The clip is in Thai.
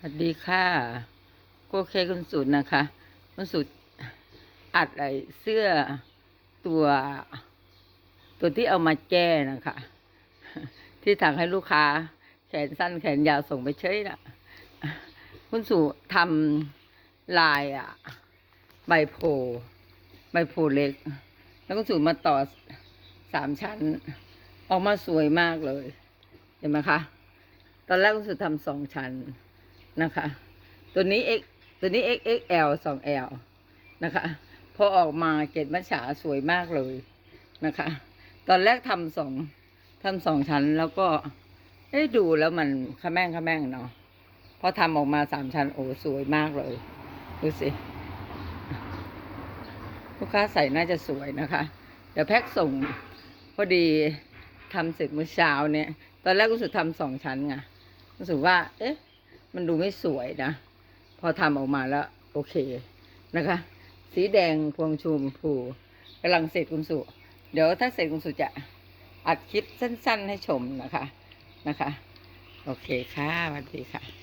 สวัสดีค่ะโอเคคุณสุดนะคะคุณสุดอัดไอเสื้อตัวตัวที่เอามาแก้นะคะ ที่ถังให้ลูกค้า แขนสั้นแขนยาวส่งไปเฉยนะคุณสุทำลายอะใบโพใบโพเล็ก แล้วคุณสุมาต่อสามชั้น ออกมาสวยมากเลย เห็นไหมคะ ตอนแรกคุณสุทำสองชั้น นะคะ ตัวนี้ X ตัวนี้ XXL สอง L นะคะพอออกมาเกตมัชฉาสวยมากเลยนะคะ ตอนแรกทำสองทำสองชั้นแล้วก็เอ๊ะดูแล้วมันขะแม่งขะแม่งเนาะพอทำออกมาสามชั้นโอ้สวยมากเลยดูสิลูกค้าใส่น่าจะสวยนะคะ เดี๋ยวแพ็คส่ง พอดีทำเสร็จเมื่อเช้าเนี่ย ตอนแรกรู้สึกทำสองชั้นไงรู้สึกว่า เอ๊ะ มันดูไม่สวยนะ พอทำออกมาแล้ว โอเคนะคะ สีแดงพวงชูมพูกำลังเสร็จคุณสุ เดี๋ยวถ้าเสร็จคุณสุจะอัดคลิปสั้น ๆ ให้ชมนะคะนะคะ โอเคค่ะสวัสดีค่ะ